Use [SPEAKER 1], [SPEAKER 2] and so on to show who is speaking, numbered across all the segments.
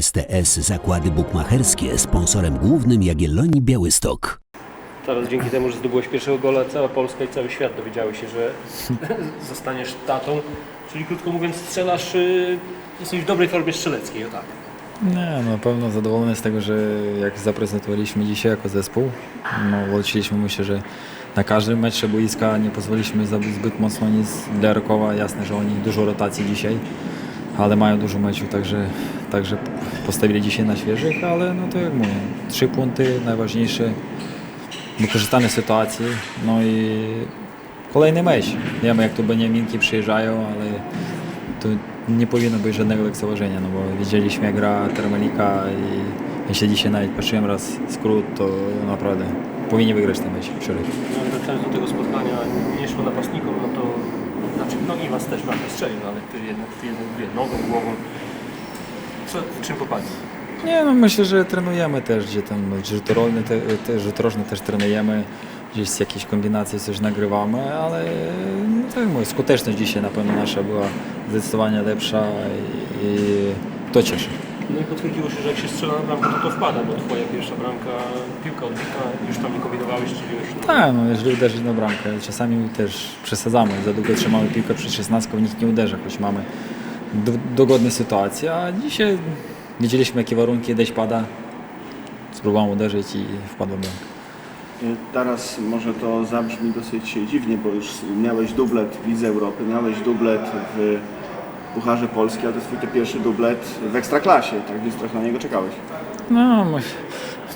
[SPEAKER 1] STS Zakłady Bukmacherskie sponsorem głównym Jagiellonii Białystok.
[SPEAKER 2] Teraz dzięki temu, że zdobyłeś pierwszego gola, cała Polska i cały świat dowiedziały się, że zostaniesz tatą. Czyli krótko mówiąc, strzelasz, y, jesteś w dobrej formie strzeleckiej, o tak.
[SPEAKER 3] Nie, no na pewno zadowolony z tego, że jak zaprezentowaliśmy dzisiaj jako zespół, no walczyliśmy myślę, że na każdym meczu boiska nie pozwoliliśmy zabić zbyt mocno nic dla Rakowa. Jasne, że oni dużo rotacji dzisiaj, ale mają dużo meczów, także, także postawili dzisiaj na świeżych, ale no to jak mówię, trzy punkty najważniejsze, wykorzystane sytuacje, no i kolejny mecz. Wiemy jak tu Beniaminki przyjeżdżają, ale to nie powinno być żadnego lekceważenia, no bo widzieliśmy jak gra Termalika i jeśli dzisiaj nawet patrzyłem raz skrót, to naprawdę powinni wygrać ten mecz. Przeryw.
[SPEAKER 2] No, wracając do tego spotkania, nie szło napastnikom, no to znaczy, no i was też bardzo strzelił, ale ty jednak, ty jednak wie, nogą, głową. Co, czym popadnie?
[SPEAKER 3] Nie, no myślę, że trenujemy też, gdzie tam rzut rolny, te, te, też trenujemy, gdzieś z jakiejś kombinacji coś nagrywamy, ale no, tak mówię, skuteczność dzisiaj na pewno nasza była zdecydowanie lepsza i, i to cieszy.
[SPEAKER 2] No i potwierdziło się, że jak się strzela na bramkę, to to wpada, bo twoja pierwsza bramka, piłka odbita, już tam nie kombinowałeś, strzeliłeś.
[SPEAKER 3] Tak, no jeżeli uderzyć na bramkę, czasami też przesadzamy, za długo trzymamy piłkę przy 16, nikt nie uderza, choć mamy do, dogodne sytuacje, a dzisiaj widzieliśmy jakie warunki, deszcz pada, spróbowałem uderzyć i wpadłem w bramkę.
[SPEAKER 4] Teraz może to zabrzmi dosyć dziwnie, bo już miałeś dublet w Lidze Europy, miałeś dublet w Pucharze Polski, ale to jest twój ten pierwszy dublet w Ekstraklasie, tak więc trochę na niego czekałeś.
[SPEAKER 3] No, my,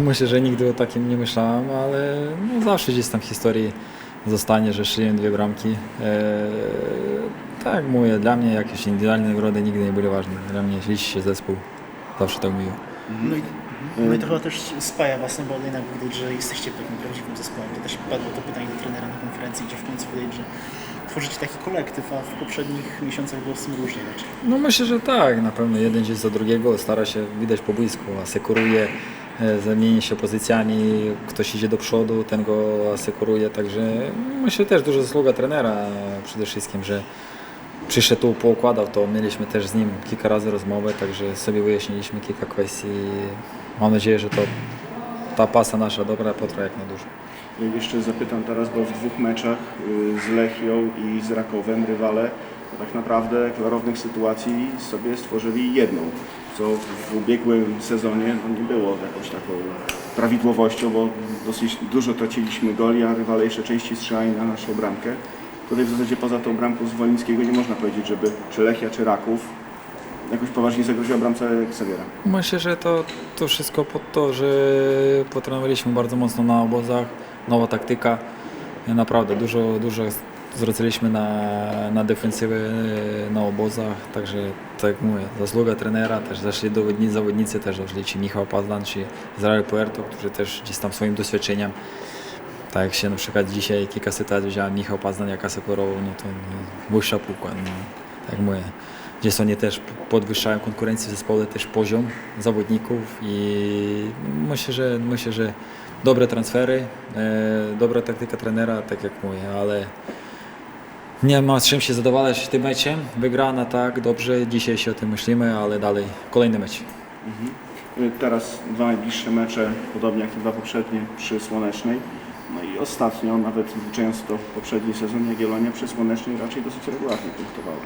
[SPEAKER 3] myślę, że nigdy o takim nie myślałem, ale no, zawsze gdzieś tam w historii zostanie, że szyję dwie bramki. Eee, tak mówię, dla mnie jakieś indywidualne nagrody nigdy nie były ważne. Dla mnie liczy się zespół, zawsze tak mówiłem.
[SPEAKER 5] No i, no i to chyba też spaja Was, no bo jednak widać, że jesteście takim prawdziwym zespołem. To też padło to pytanie do trenera na konferencji, gdzie w końcu widać, że tworzycie taki kolektyw, a w poprzednich miesiącach było z tym różnie raczej.
[SPEAKER 3] No myślę, że tak, na pewno jeden gdzieś za drugiego stara się widać po blisku, asekuruje, e, zamieni się pozycjami, ktoś idzie do przodu, ten go asekuruje, także myślę też duża zasługa trenera przede wszystkim, że przyszedł tu, poukładał to, mieliśmy też z nim kilka razy rozmowę, także sobie wyjaśniliśmy kilka kwestii. Mam nadzieję, że to ta pasa nasza dobra potrwa jak najdłużej.
[SPEAKER 4] Ja Jeszcze zapytam teraz, bo w dwóch meczach y, z Lechią i z Rakowem rywale tak naprawdę klarownych sytuacji sobie stworzyli jedną, co w ubiegłym sezonie no, nie było jakąś taką prawidłowością, bo dosyć dużo traciliśmy goli, a rywale jeszcze częściej strzelali na naszą bramkę. Tutaj w zasadzie poza tą bramką z Wolińskiego nie można powiedzieć, żeby czy Lechia, czy Raków jakoś poważnie zagroziła bramce Xaviera.
[SPEAKER 3] Myślę, że to, to wszystko pod to, że potrenowaliśmy bardzo mocno na obozach, nowa taktyka. Naprawdę dużo, dużo zwracaliśmy na, na defensywę e, na obozach, także tak jak mówię, zasługa trenera, też zeszli dowodnicy, zawodnicy też doszli, czy Michał Pazdan, czy Izrael Puerto, którzy też gdzieś tam swoim doświadczeniem tak jak się na przykład dzisiaj kilka sytuacji wziąłem Michał Pazdan jak asekurował, no to no, wyższa. No, tak mówię, gdzieś oni też podwyższają konkurencję w zespole, też poziom zawodników i myślę, że myślę, że dobre transfery, e, dobra taktyka trenera, tak jak mówię, ale nie ma z czym się zadowalać tym meczem. Wygrana tak, dobrze, dzisiaj się o tym myślimy, ale dalej kolejny mecz.
[SPEAKER 4] Y, Teraz dwa najbliższe mecze, podobnie jak te dwa poprzednie przy Słonecznej. No i ostatnio, nawet wliczając to poprzedni sezon, Jagiellonia przy Słonecznej raczej dosyć regularnie punktowała.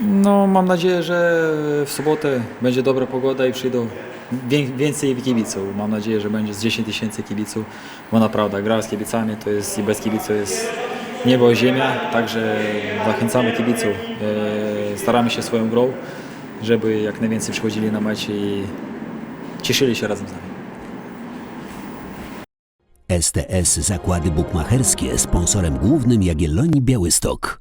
[SPEAKER 3] No, mam nadzieję, że w sobotę będzie dobra pogoda i przyjdą wię- więcej kibiców. Mam nadzieję, że będzie z 10 tysięcy kibiców, bo naprawdę gra z kibicami to jest i bez kibiców jest niebo i ziemia, także zachęcamy kibiców. E, staramy się swoją grą, żeby jak najwięcej przychodzili na mecz i cieszyli się razem z nami.
[SPEAKER 1] STS Zakłady Bukmacherskie sponsorem głównym Jagiellonii Białystok.